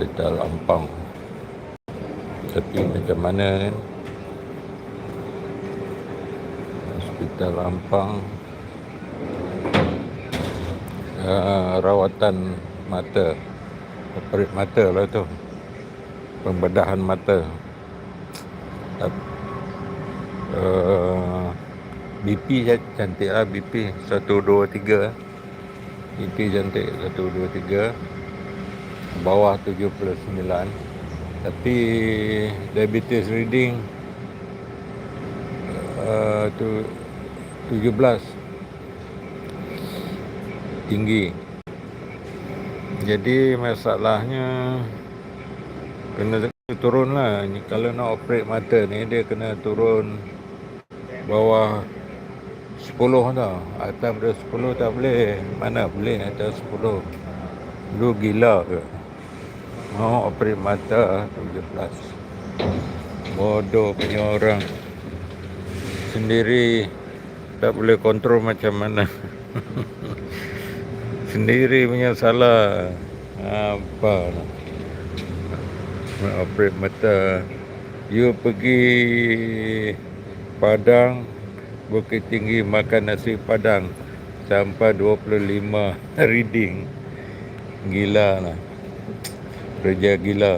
hospital Ampang tapi macam mana kan hospital Ampang uh, rawatan mata. Operate mata lah tu. Pembedahan mata. Uh, BP cantik lah BP 1, 2, 3 BP cantik. 1, 2, 3 bawah 79 tapi diabetes reading uh, tu 17 tinggi. Jadi masalahnya kena turun lah kalau nak operate mata ni dia kena turun bawah 10 tau. Atas pada 10 tak boleh. Mana boleh atas 10 lu gila ke mau operate mata 17 bodoh punya orang. Sendiri tak boleh kontrol macam mana. Sendiri punya salah. Apa nak? Operate mata you pergi Padang Bukit Tinggi makan nasi Padang. Sampai 25 reading. Gila lah kerja gila.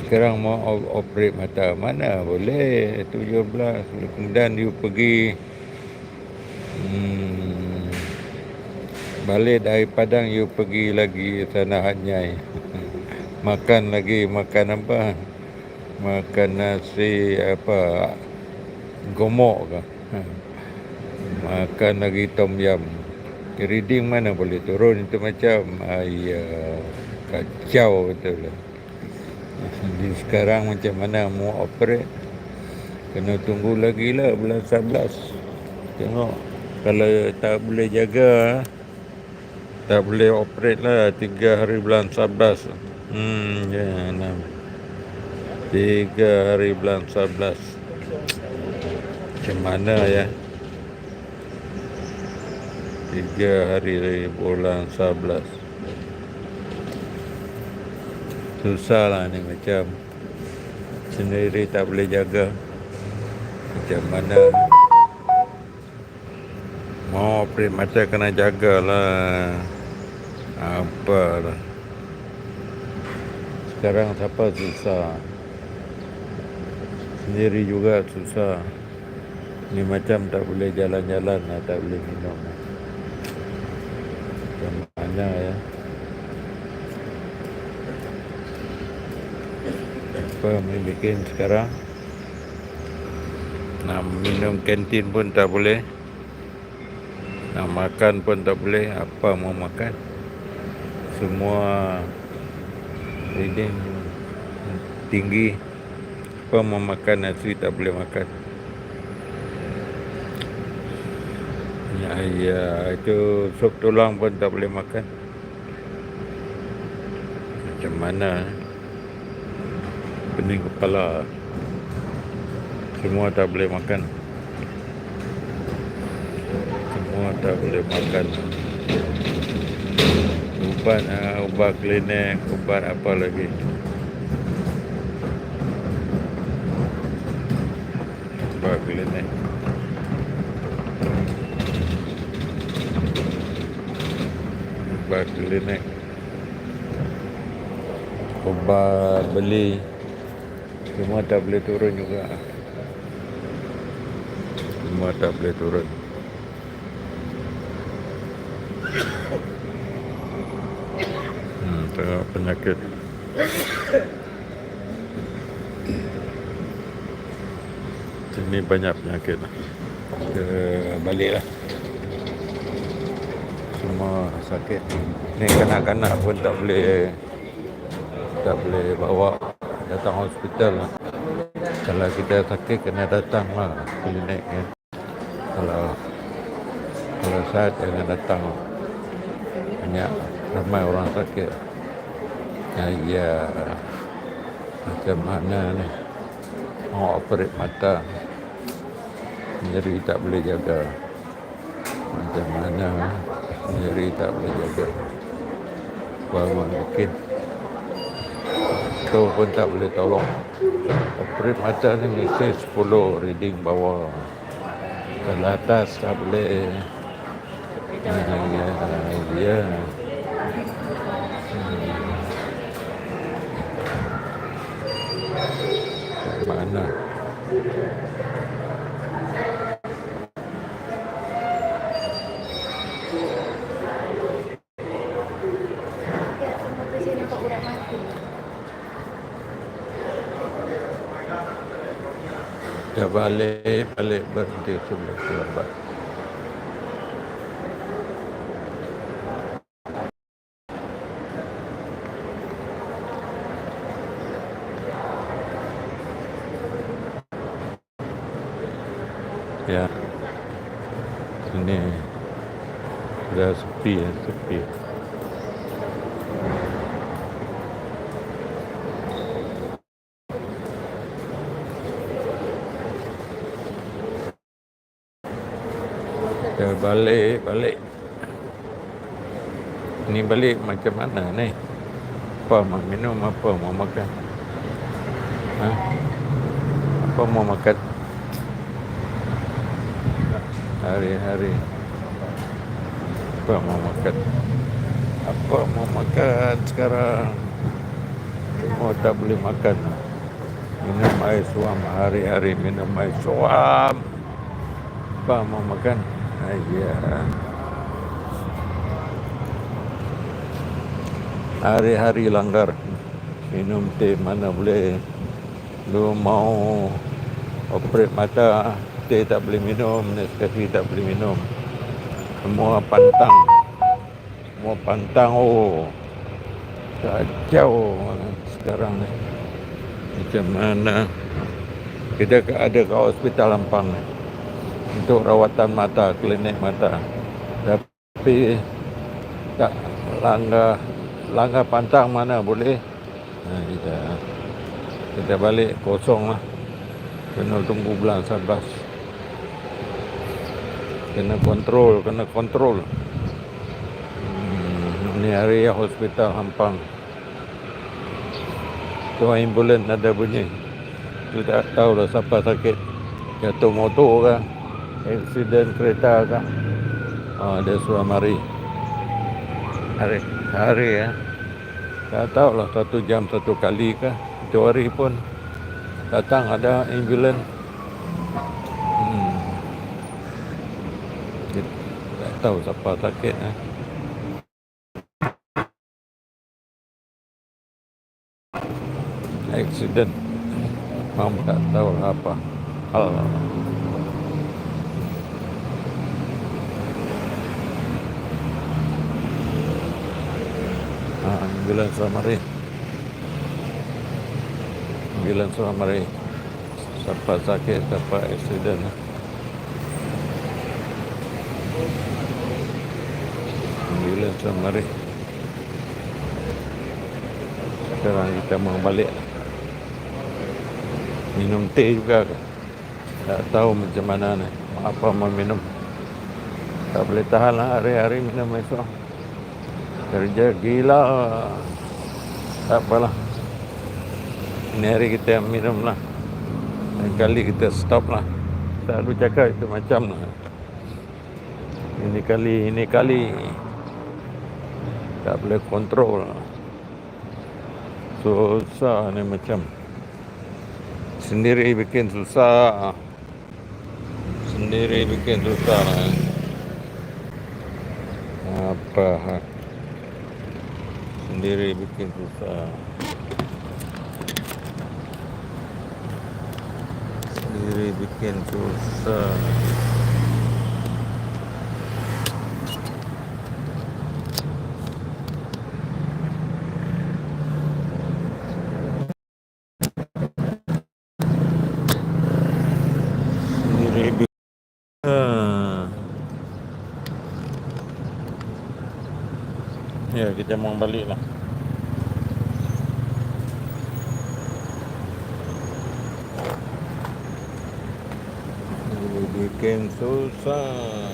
Sekarang mau operate mata mana? Boleh 17 kemudian you pergi hmm, balik dari Padang you pergi lagi sana Hanyai. Makan lagi makan apa? Makan nasi apa? Gomok ke? Makan lagi tom yam reading mana boleh turun? Itu macam ayah kacau betul lah jadi sekarang macam mana mau operate? Kena tunggu lagi lah bulan 11 tengok. Kalau tak boleh jaga tak boleh operate lah. 3 hari bulan 11 hmm ya enam. Tiga hari bulan 11 macam mana ya? Tiga hari bulan 11 susah lah ni macam sendiri tak boleh jaga. Macam mana? Mau operate mata kena jagalah. Apalah. Sekarang siapa susah? Sendiri juga susah. Ni macam tak boleh jalan-jalan lah, tak boleh minum macam mana ya yang bikin sekarang. Nak minum kantin pun tak boleh. Nak makan pun tak boleh. Apa mau makan? Semua reading tinggi. Apa mau makan? Nasi tak boleh makan. Ya, ya itu sup tulang pun tak boleh makan. Macam mana eh? Pening kepala. Semua tak boleh makan. Semua tak boleh makan. Ubat uh, ubat klinik ubat apa lagi? Ubat klinik. Ubat klinik. Ubat beli semua tak boleh turun juga. Semua tak boleh turun. Hmm, tengok penyakit. Sini banyak penyakit. Ke balik lah. Semua sakit. Ni kanak-kanak pun tak boleh tak boleh bawa datang hospital lah. Kalau kita sakit kena datang lah klinik kan. Kalau kalau saat jangan datang. Banyak ramai orang sakit. Ya, ya macam mana ni mau operate mata jadi tak boleh jaga macam mana jadi tak boleh jaga Bawa bikin Tu pun tak boleh tolong. Operate mata ni mesti 10 reading bawah. Kalau atas tak boleh. Ya, ya, ya. Mana? Dah balik, balik berhenti sebelum terlambat. Ya. Ini dah sepi ya, sepi. Dah balik, balik. Ni balik macam mana ni? Apa mau minum, apa mau makan? Ha? Apa mau makan? Hari-hari. Apa mau makan? Apa mau makan sekarang? Oh tak boleh makan. Minum air suam hari-hari minum air suam. Apa mau makan? Ayah. Hari-hari langgar minum teh mana boleh. Lu mau operate mata teh tak boleh minum, Nescafe tak boleh minum. Semua pantang. Semua pantang oh. Kacau sekarang ni. Macam mana? Kita ada ke hospital Lampang ni untuk rawatan mata, klinik mata. Tapi tak langgar langgar pantang mana boleh. Ha, kita kita balik kosong lah. Kena tunggu bulan 11. Kena kontrol, kena kontrol. Hmm, ni hari hospital Hampang. Tu ambulan ada bunyi. Tu tak tahu lah siapa sakit. Jatuh motor ke. Aksiden kereta ke. Oh, dia suruh mari. Hari, hari ya. Tak tahu lah satu jam satu kali ke. Itu hari pun datang ada ambulan. Hmm. Tak tahu siapa sakit eh. Aksiden. Mam tak tahu lah apa. Hal. Ha, ambulan suruh mari. Ambulan suruh mari. Siapa sakit, siapa aksiden. Ambulan suruh mari. Sekarang kita mau balik. Minum teh juga? Tak tahu macam mana ni. Apa mau minum. Tak boleh tahan lah hari-hari minum esok. Kerja gila. Tak apalah. Ini hari kita minum lah. Lain kali kita stop lah. Selalu cakap itu macam lah. Ini kali, ini kali. Tak boleh kontrol. Susah ni macam. Sendiri bikin susah. Sendiri bikin susah. Apa? ha? Sendiri bikin susah. Sendiri bikin susah. Sendiri bikin. Ah. Ya, kita mau balik lah. Bikin susah.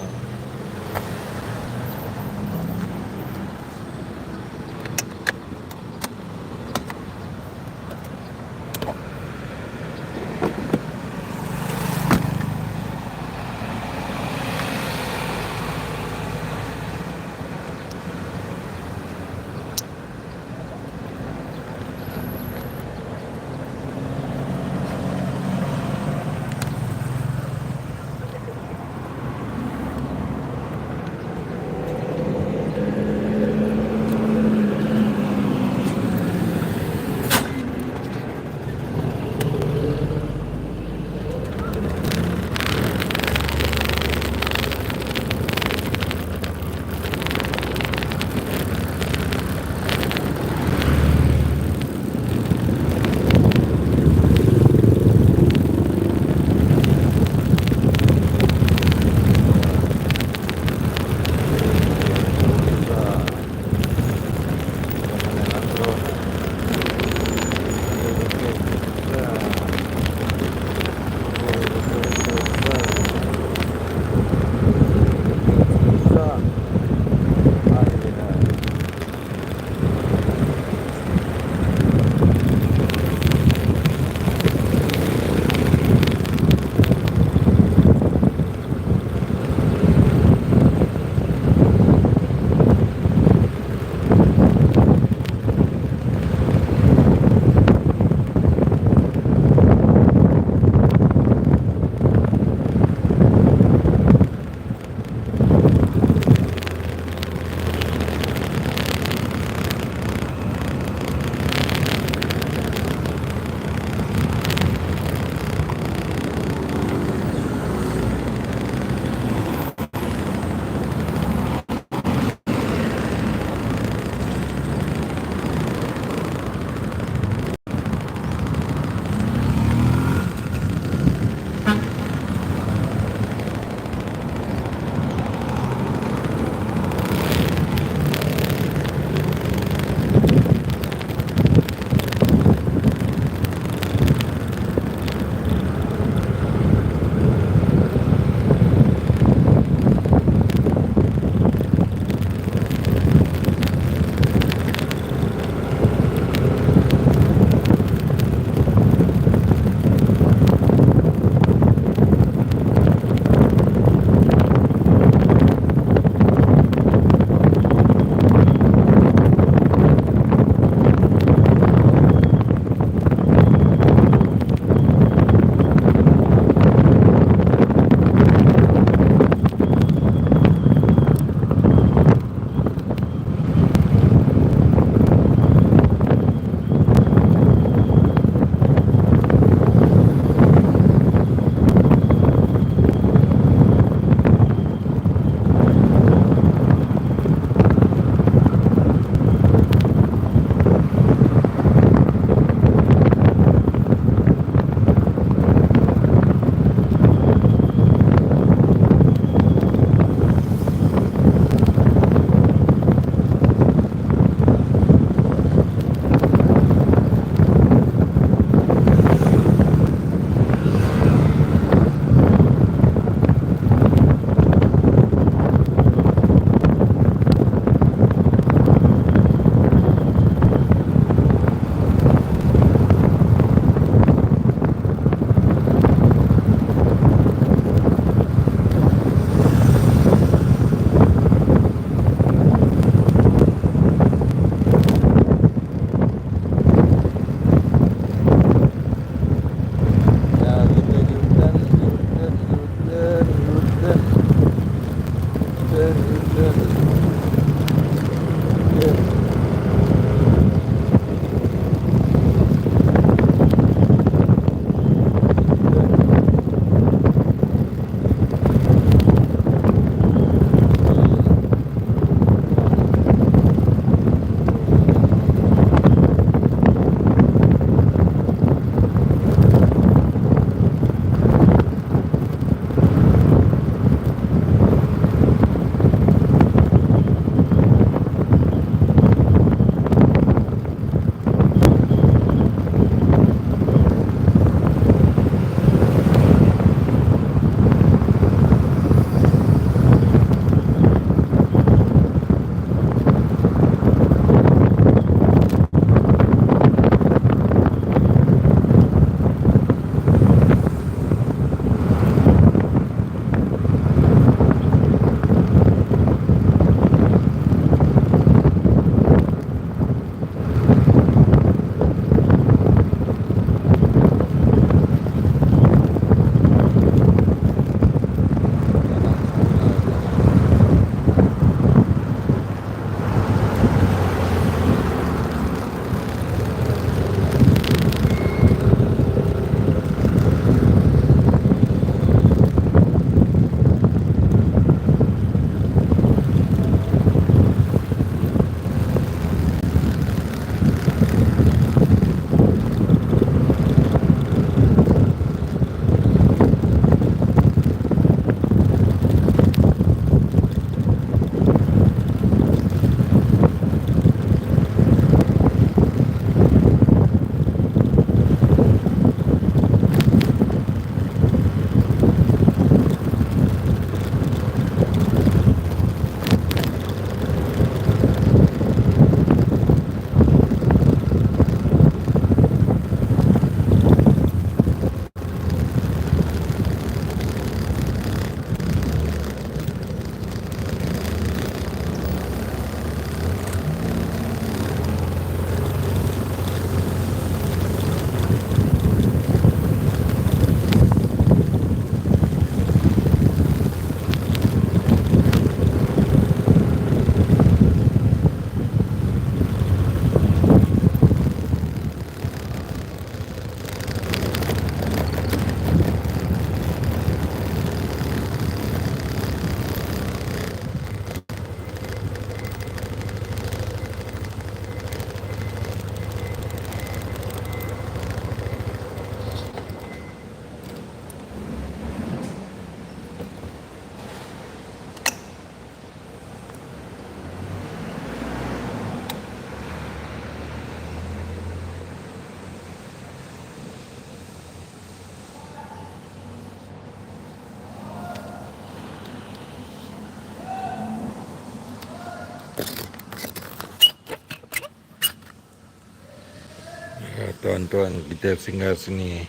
Tuan-tuan kita singgah sini.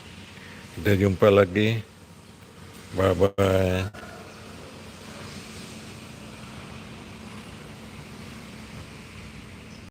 Kita jumpa lagi. Bye bye.